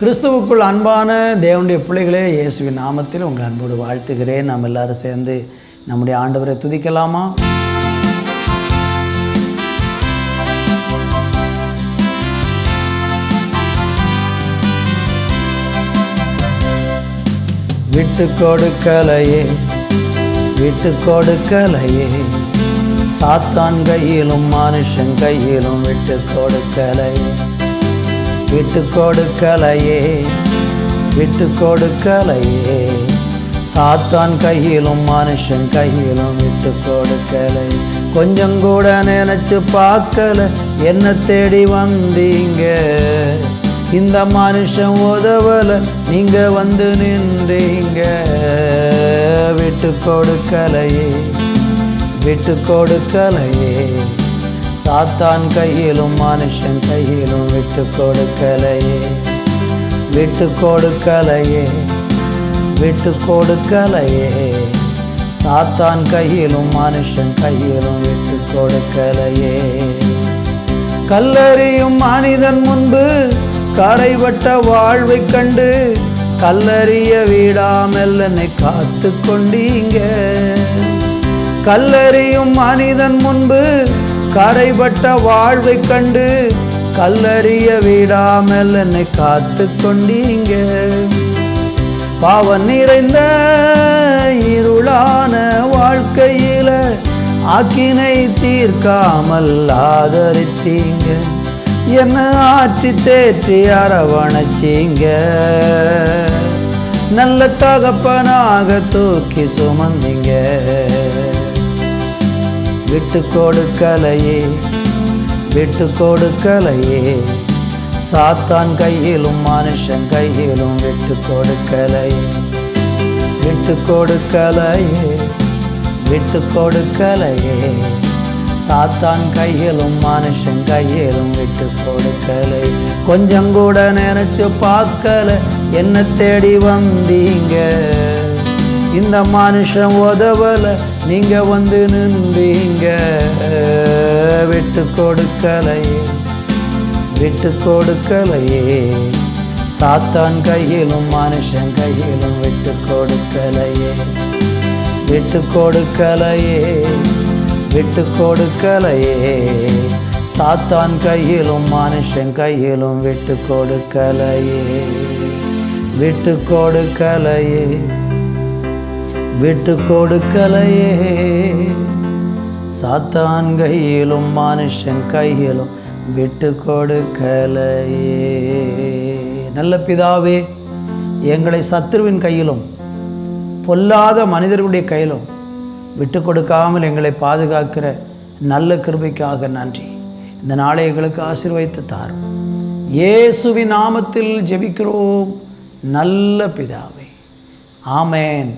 கிறிஸ்துவுக்குள் அன்பான தேவனுடைய பிள்ளைகளே இயேசுவின் நாமத்தில் உங்கள் அன்போடு வாழ்த்துகிறேன். நாம் எல்லாரும் சேர்ந்து நம்முடைய ஆண்டவரை துதிக்கலாமா? விட்டு கொடுக்கலையே விட்டு கொடுக்கலையே. சாத்தான் கையிலும் மனுஷன் கையிலும் விட்டு கொடுக்கலையே விட்டு கொடுக்கலையே விட்டு கொடுக்கலையே. சாத்தான் கையிலும் மனுஷன் கையிலும் விட்டு கொடுக்கலை. கொஞ்சம் கூட நினைச்சு பார்க்கல என்ன தேடி வந்தீங்க. இந்த மனுஷன் உதவல நீங்க வந்து நின்றீங்க. விட்டு கொடுக்கலையே விட்டு கொடுக்கலையே. சாத்தான் கையிலும் மனுஷன் கையிலும் விட்டு கொடுக்கலையே. விட்டு கொடுக்கலையே. விட்டு கொடுக்கலையே. சாத்தான் கையிலும் மனுஷன் கையிலும் விட்டு கொடுக்கலையே. கல்லறியும் மனிதன் முன்பு கரைவட்ட வாழ்வை கண்டு கல்லறிய வீடாமல் என்னை காத்து கொண்டீங்க. கல்லறியும் மனிதன் முன்பு கரைபட்ட வாழ்வை கண்டு கல்லறிய விடாமல் என்னை காத்து கொண்டீங்க. பாவம் நிறைந்த இருளான வாழ்க்கையில ஆக்கினை தீர்க்காமல் ஆதரித்தீங்க. என்ன ஆற்றி தேற்றி அரவணைச்சீங்க. நல்ல தகப்பனாக தூக்கி சுமந்தீங்க. விட்டு கொடுக்கலையே விட்டு கொடுக்கலையே சாத்தான் கையிலும் மனுஷன் கையிலும் விட்டு கொடுக்கலையே விட்டு கொடுக்கலையே விட்டு கொடுக்கலையே சாத்தான் கையிலும் மனுஷன் கையிலும் விட்டு கொடுக்கலை கொஞ்சம் கூட நினைச்சு பார்க்கல என்ன தேடி வந்தீங்க. இந்த மனுஷன் உதவல நீங்க வந்து நின்றீங்க. விட்டு கொடுக்கலையே விட்டு கொடுக்கலையே சாத்தான் கையிலும் மனுஷன் கையிலும் விட்டு கொடுக்கலையே விட்டு கொடுக்கலையே விட்டு கொடுக்கலையே சாத்தான் கையிலும் மனுஷன் கையிலும் விட்டு கொடுக்கலையே விட்டு கொடுக்கலையே விட்டு கொடுக்கலையே. சாத்தான் கையிலும் மனுஷன் கையிலும் விட்டு கொடுக்கலையே. நல்ல பிதாவே எங்களை சத்ருவின் கையிலும் பொல்லாத மனிதர்களுடைய கையிலும் விட்டு கொடுக்காமல் எங்களை பாதுகாக்கிற நல்ல கிருபைக்காக நன்றி. இந்த நாளை எங்களுக்கு ஆசீர்வைத்து தாரும். இயேசுவின் நாமத்தில் ஜெபிக்கிறோம். நல்ல பிதாவே. ஆமேன்.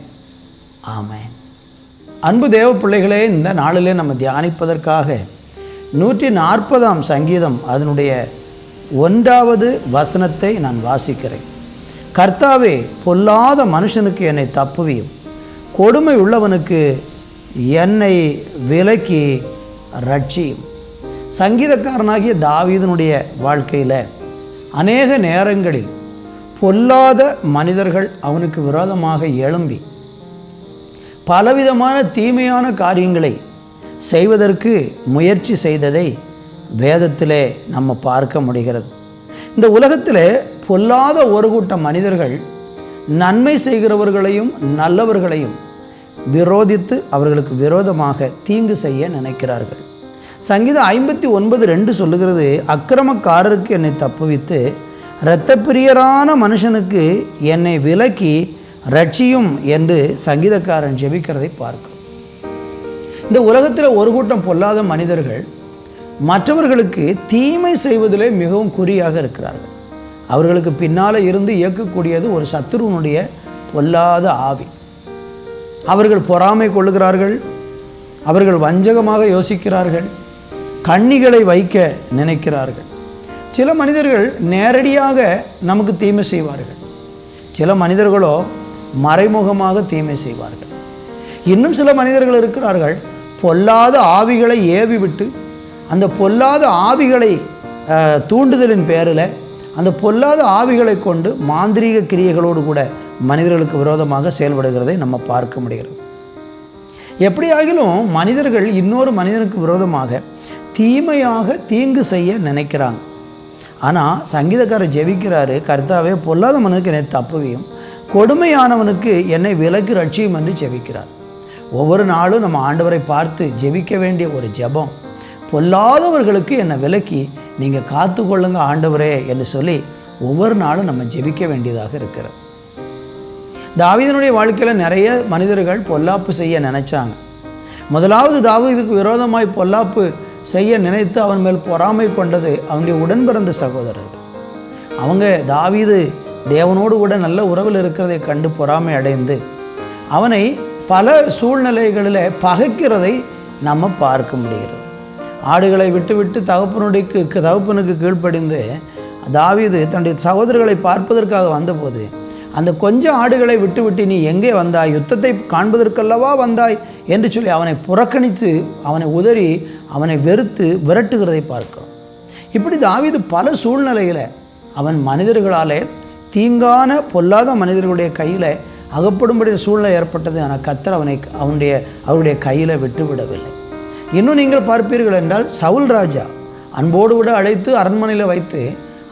ஆமேன். அன்பு தேவ பிள்ளைகளே இந்த நாளிலே நம்ம தியானிப்பதற்காக நூற்றி நாற்பதாம் சங்கீதம் அதனுடைய ஒன்றாவது வசனத்தை நான் வாசிக்கிறேன். கர்த்தாவே பொல்லாத மனுஷனுக்கு என்னை தப்புவியும். கொடுமை உள்ளவனுக்கு என்னை விலக்கி ரட்சியும் சங்கீதக்காரனாகிய தாவீதனுடைய வாழ்க்கையில் அநேக நேரங்களில் பொல்லாத மனிதர்கள் அவனுக்கு விரோதமாக எழும்பி பலவிதமான தீமையான காரியங்களை செய்வதற்கு முயற்சி செய்ததை வேதத்திலே நம்ம பார்க்க முடிகிறது. இந்த உலகத்தில் பொல்லாத ஒரு கூட்டம் மனிதர்கள் நன்மை செய்கிறவர்களையும் நல்லவர்களையும் விரோதித்து அவர்களுக்கு விரோதமாக தீங்கு செய்ய நினைக்கிறார்கள். சங்கீதம் ஐம்பத்தி ஒன்பது ரெண்டு சொல்லுகிறது அக்கிரமக்காரருக்கு என்னை தப்புவித்து இரத்தப்பிரியரான மனுஷனுக்கு என்னை விலக்கி ரட்சியும் என்று சங்கீதக்காரன் ஜெபிக்கிறதை பார்க்கும் இந்த உலகத்தில் ஒரு கூட்டம் பொல்லாத மனிதர்கள் மற்றவர்களுக்கு தீமை செய்வதிலே மிகவும் குறியாக இருக்கிறார்கள். அவர்களுக்கு பின்னால் இருந்து இயக்கக்கூடியது ஒரு சத்துருவனுடைய பொல்லாத ஆவி. அவர்கள் பொறாமை கொள்ளுகிறார்கள் அவர்கள் வஞ்சகமாக யோசிக்கிறார்கள் கண்ணிகளை வைக்க நினைக்கிறார்கள். சில மனிதர்கள் நேரடியாக நமக்கு தீமை செய்வார்கள். சில மனிதர்களோ மறைமுகமாக தீமை செய்வார்கள். இன்னும் சில மனிதர்கள் இருக்கிறார்கள் பொல்லாத ஆவிகளை ஏவி விட்டு அந்த பொல்லாத ஆவிகளை தூண்டுதலின் பேரில் அந்த பொல்லாத ஆவிகளை கொண்டு மாந்திரீக கிரியைகளோடு கூட மனிதர்களுக்கு விரோதமாக செயல்படுகிறதை நம்ம பார்க்க முடிகிறது. எப்படியாகிலும் மனிதர்கள் இன்னொரு மனிதனுக்கு விரோதமாக தீமையாக தீங்கு செய்ய நினைக்கிறாங்க. ஆனால் சங்கீதக்காரர் ஜெபிக்கிறாரு கர்த்தாவே பொல்லாத மனிதனுக்கு என்னை தப்புவியும் கொடுமையானவனுக்கு என்னை விலக்கு ரட்சியும் என்று ஜெபிக்கிறார். ஒவ்வொரு நாளும் நம்ம ஆண்டவரை பார்த்து ஜெபிக்க வேண்டிய ஒரு ஜெபம். பொல்லாதவர்களுக்கு என்னை விலக்கி நீங்கள் காத்து கொள்ளுங்க ஆண்டவரே என்று சொல்லி ஒவ்வொரு நாளும் நம்ம ஜெபிக்க வேண்டியதாக இருக்கிறது. தாவீதனுடைய வாழ்க்கையில் நிறைய மனிதர்கள் பொல்லாப்பு செய்ய நினைச்சாங்க. முதலாவது தாவீதுக்கு விரோதமாய் பொல்லாப்பு செய்ய நினைத்து அவன் மேல் பொறாமை கொண்டது அவனுடைய உடன் பிறந்த சகோதரர்கள். அவங்க தாவீது தேவனோடு கூட நல்ல உறவில் இருக்கிறதை கண்டு பொறாமை அடைந்து அவனை பல சூழ்நிலைகளில் பகைக்கிறதை நம்ம பார்க்க முடிகிறது. ஆடுகளை விட்டுவிட்டு தகப்பனுடைய தகப்பனுக்கு கீழ்ப்படிந்து தாவீது தன்னுடைய சகோதரர்களை பார்ப்பதற்காக வந்தபோது அந்த கொஞ்சம் ஆடுகளை விட்டுவிட்டு நீ எங்கே வந்தாய்? யுத்தத்தை காண்பதற்கல்லவா வந்தாய்? என்று சொல்லி அவனை புறக்கணித்து அவனை உதறி அவனை வெறுத்து விரட்டுகிறதை பார்க்கிறோம். இப்படி தாவீது பல சூழ்நிலையில் அவன் மனிதர்களாலே தீங்கான பொல்லாத மனிதர்களுடைய கையில் அகப்படும்படி சூழ்நிலை ஏற்பட்டது. ஆனால் கத்தர் அவனை அவனுடைய அவருடைய கையில் விட்டு விடவில்லை இன்னும் நீங்கள் பார்ப்பீர்கள் என்றால் சவுல் ராஜா அன்போடு விட அழைத்து அரண்மனையில் வைத்து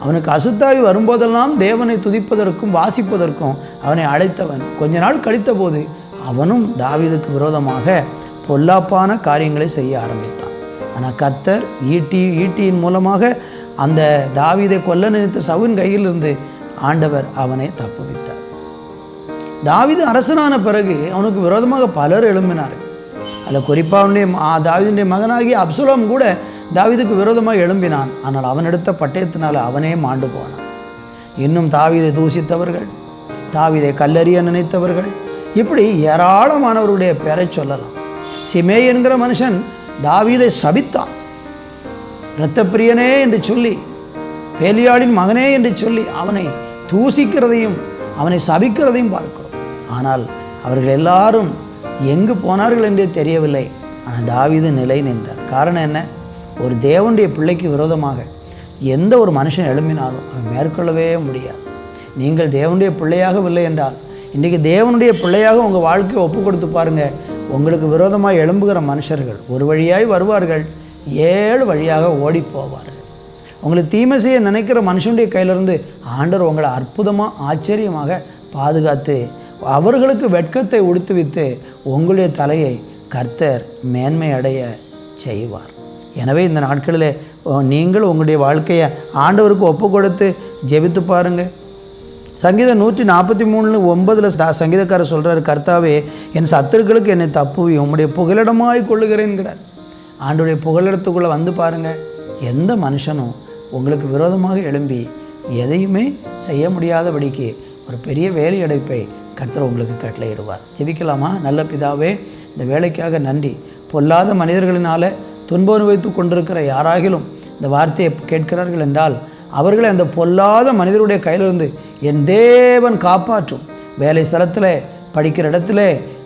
அவனுக்கு அசுத்தாவி வரும்போதெல்லாம் தேவனை துதிப்பதற்கும் வாசிப்பதற்கும் அவனை அழைத்தவன். கொஞ்ச நாள் கழித்த போது அவனும் தாவிதுக்கு விரோதமாக பொல்லாப்பான காரியங்களை செய்ய ஆரம்பித்தான். ஆனால் கர்த்தர் ஈட்டி ஈட்டியின் மூலமாக அந்த தாவிதை கொல்ல நினைத்த சவுன் கையிலிருந்து ஆண்டவர் அவனை தப்புவித்தார். தாவீது அரசனான பிறகு அவனுக்கு விரோதமாக பலர் எழும்பினார்கள். அதில் குறிப்பாக அவனுடைய தாவிதனுடைய மகனாகி அப்சுலம் கூட தாவீதுக்கு விரோதமாக எழும்பினான். ஆனால் அவன் எடுத்த பட்டயத்தினால் அவனே மாண்டு போனான். இன்னும் தாவீதை தூசித்தவர்கள் தாவிதை கல்லறிய நினைத்தவர்கள் இப்படி ஏராளமானவருடைய பெயரை சொல்லலாம். சிமே என்கிற மனுஷன் தாவீதை சபித்தான். இரத்தப்பிரியனே என்று சொல்லி பேலியாளின் மகனே என்று சொல்லி அவனை தூசிக்கிறதையும் அவனை சபிக்கிறதையும் பார்க்கிறோம். ஆனால் அவர்கள் எல்லாரும் எங்கு போனார்கள் என்றே தெரியவில்லை. ஆனால் தாவிது நிலை நின்றார். காரணம் என்ன? ஒரு தேவனுடைய பிள்ளைக்கு விரோதமாக எந்த ஒரு மனுஷன் எழும்பினாலும் அவன் மேற்கொள்ளவே முடியாது. நீங்கள் தேவனுடைய பிள்ளையாகவில்லை என்றால் இன்றைக்கி தேவனுடைய பிள்ளையாக உங்கள் வாழ்க்கையை ஒப்பு கொடுத்து பாருங்கள் உங்களுக்கு விரோதமாக எழும்புகிற மனுஷர்கள் ஒரு வழியாய் வருவார்கள் ஏழு வழியாக ஓடி போவார்கள். உங்களுக்கு தீமை செய்ய நினைக்கிற மனுஷனுடைய கையிலிருந்து ஆண்டவர் உங்களை அற்புதமாக ஆச்சரியமாக பாதுகாத்து அவர்களுக்கு வெட்கத்தை உடுத்துவித்து உங்களுடைய தலையை கர்த்தர் மேன்மை அடைய செய்வார். எனவே இந்த நாட்களில் நீங்கள் உங்களுடைய வாழ்க்கையை ஆண்டவருக்கு ஒப்பு கொடுத்து ஜெபித்து பாருங்கள் சங்கீதம் நூற்றி நாற்பத்தி மூணு ஒன்பதில் சங்கீதக்காரர் சொல்கிறார் கர்த்தாவே என் சத்துருக்களுக்கு என்னை தப்புவி உம்முடைய புகலிடமாய் கொள்ளுகிறேன்கிறார் ஆண்டுடைய புகலிடத்துக்குள்ளே வந்து பாருங்கள் எந்த மனுஷனும் உங்களுக்கு விரோதமாக எழும்பி எதையுமே செய்ய முடியாதபடிக்கு ஒரு பெரிய வேலை அடைப்பை கர்த்தர் உங்களுக்கு கட்டளையிடுவார். ஜெபிக்கலாமா? நல்ல பிதாவே இந்த வேலைக்காக நன்றி. பொல்லாத மனிதர்களினால துன்பம் அனுபவித்து கொண்டிருக்கிற யாராகிலும் இந்த வார்த்தையை கேட்கிறார்கள் என்றால் அவர்களை அந்த பொல்லாத மனிதருடைய கையிலிருந்து என் தேவன் காப்பாற்றும். வேலை ஸ்தலத்தில் படிக்கிற இடத்துல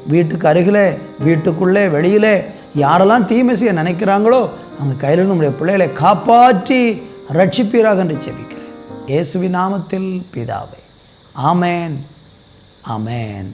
வீட்டுக்கு அருகில் வீட்டுக்குள்ளே வெளியிலே யாரெல்லாம் தீமை செய்ய நினைக்கிறாங்களோ அவங்க கையிலிருந்து நம்முடைய பிள்ளைகளை காப்பாற்றி ரட்சிப்பீராக என்று ஜெபிக்கிறேன். இயேசுவி நாமத்தில் பிதாவை. ஆமேன். ஆமேன்.